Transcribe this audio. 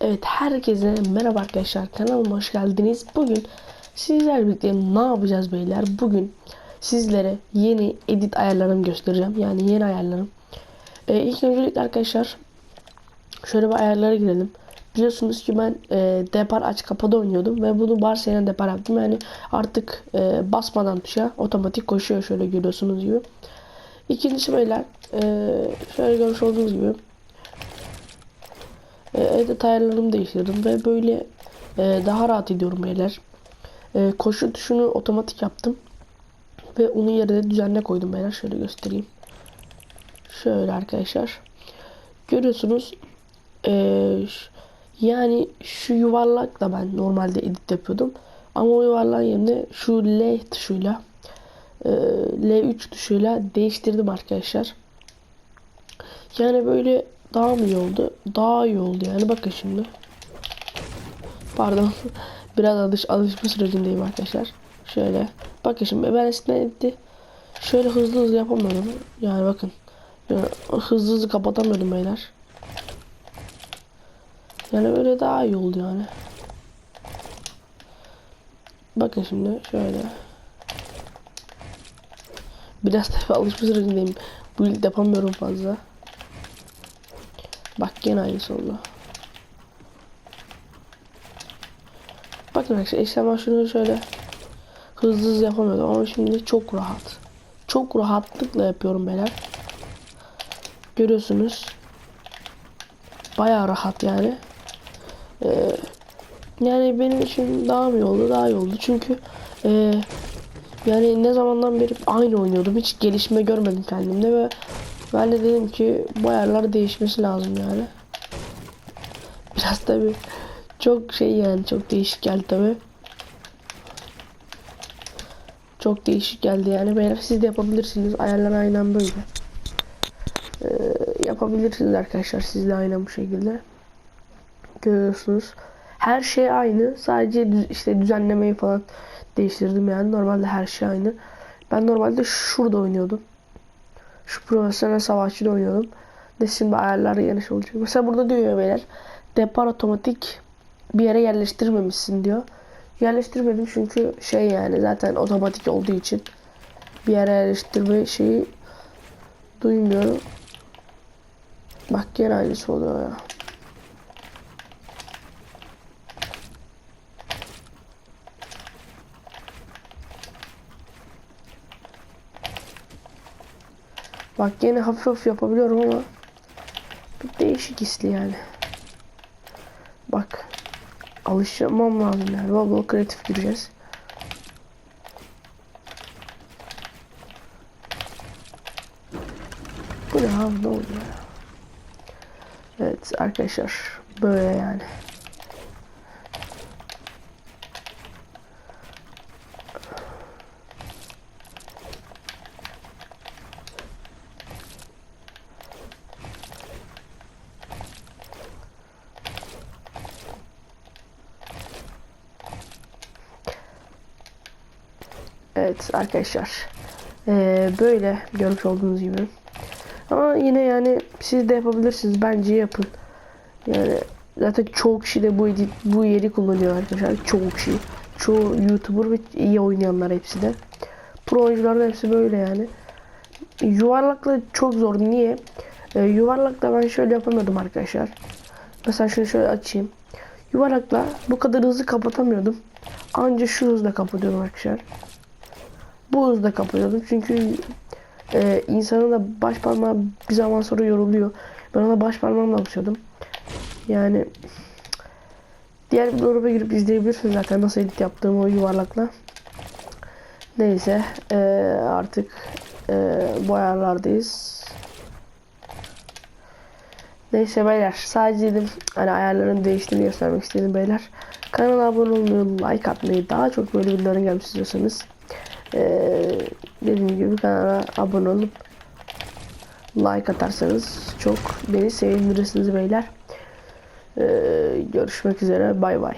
Evet herkese merhaba arkadaşlar kanalıma hoş geldiniz. Bugün sizlerle birlikte ne yapacağız beyler? Bugün sizlere yeni edit ayarlarımı göstereceğim. Yani yeni ayarlarım. Ee, ilk öncelikle arkadaşlar şöyle bir ayarlara girelim. Biliyorsunuz ki ben e, depar aç kapada oynuyordum ve bunu varsayılan depar yaptım. Yani artık e, basmadan tuşa otomatik koşuyor şöyle görüyorsunuz gibi. İkincisi beyler e, şöyle görmüş olduğunuz gibi e, edit ayarlarımı değiştirdim ve böyle e, daha rahat ediyorum beyler. E, koşu tuşunu otomatik yaptım. Ve onun yerine düzenle koydum beyler. Şöyle göstereyim. Şöyle arkadaşlar. Görüyorsunuz. E, yani şu yuvarlakla ben normalde edit yapıyordum. Ama o yuvarlağın yerine şu L tuşuyla e, L3 tuşuyla değiştirdim arkadaşlar. Yani böyle daha mı iyi oldu? Daha iyi oldu yani bakın şimdi. Pardon. Biraz alış alışma sürecindeyim arkadaşlar. Şöyle. Bakın şimdi ben eskiden etti. Şöyle hızlı hızlı yapamıyordum. Yani bakın. Yani hızlı hızlı kapatamıyordum beyler. Yani böyle daha iyi oldu yani. Bakın şimdi şöyle. Biraz da alışma sürecindeyim. Bu yapamıyorum fazla. Bak gene aynısı oldu. Bakın arkadaşlar eskiden ben şunu şöyle hızlı hızlı yapamıyordum ama şimdi çok rahat. Çok rahatlıkla yapıyorum beyler. Görüyorsunuz. Bayağı rahat yani. Ee, yani benim için daha mı oldu? Daha iyi oldu. Çünkü ee, yani ne zamandan beri aynı oynuyordum. Hiç gelişme görmedim kendimde ve ben de dedim ki bu ayarlar değişmesi lazım yani. Biraz tabi çok şey yani çok değişik geldi tabi. Çok değişik geldi yani beyler siz de yapabilirsiniz ayarlar aynen böyle. Ee, yapabilirsiniz arkadaşlar siz de aynen bu şekilde. Görüyorsunuz. Her şey aynı sadece düz, işte düzenlemeyi falan değiştirdim yani normalde her şey aynı. Ben normalde şurada oynuyordum. Şu profesyonel savaşçıda oynuyordum. De şimdi ayarları yanlış olacak. Mesela burada diyor ya beyler. Depar otomatik bir yere yerleştirmemişsin diyor. Yerleştirmedim çünkü şey yani zaten otomatik olduğu için bir yere yerleştirme şeyi duymuyorum. Bak gene aynısı oluyor ya. Bak yine hafif hafif yapabiliyorum ama bir değişik hisli yani. Bak alışmam lazım yani. Bol bol kreatif gireceğiz. Bu ne abi ne oluyor? Evet arkadaşlar böyle yani. Evet arkadaşlar. Ee, böyle görmüş olduğunuz gibi. Ama yine yani siz de yapabilirsiniz. Bence yapın. Yani zaten çoğu kişi de bu edit, bu yeri kullanıyor arkadaşlar. Çoğu kişi. Çoğu YouTuber ve iyi oynayanlar hepsi de. Pro oyuncuların hepsi böyle yani. Yuvarlakla çok zor. Niye? Ee, yuvarlakla ben şöyle yapamıyordum arkadaşlar. Mesela şunu şöyle açayım. Yuvarlakla bu kadar hızlı kapatamıyordum. Anca şu hızla kapatıyordum arkadaşlar. Bu hızla kapatıyordum çünkü e, insanın da baş parmağı bir zaman sonra yoruluyor. Ben ona baş parmağımla basıyordum. Yani diğer bir gruba girip izleyebilirsiniz zaten nasıl edit yaptığımı o yuvarlakla. Neyse e, artık e, bu ayarlardayız. Neyse beyler sadece dedim hani ayarların değiştiğini göstermek istedim beyler. Kanala abone olmayı, like atmayı, daha çok böyle videoların gelmesi istiyorsanız ee, dediğim gibi kanala abone olup like atarsanız çok beni sevindirirsiniz beyler. Ee, görüşmek üzere bay bay.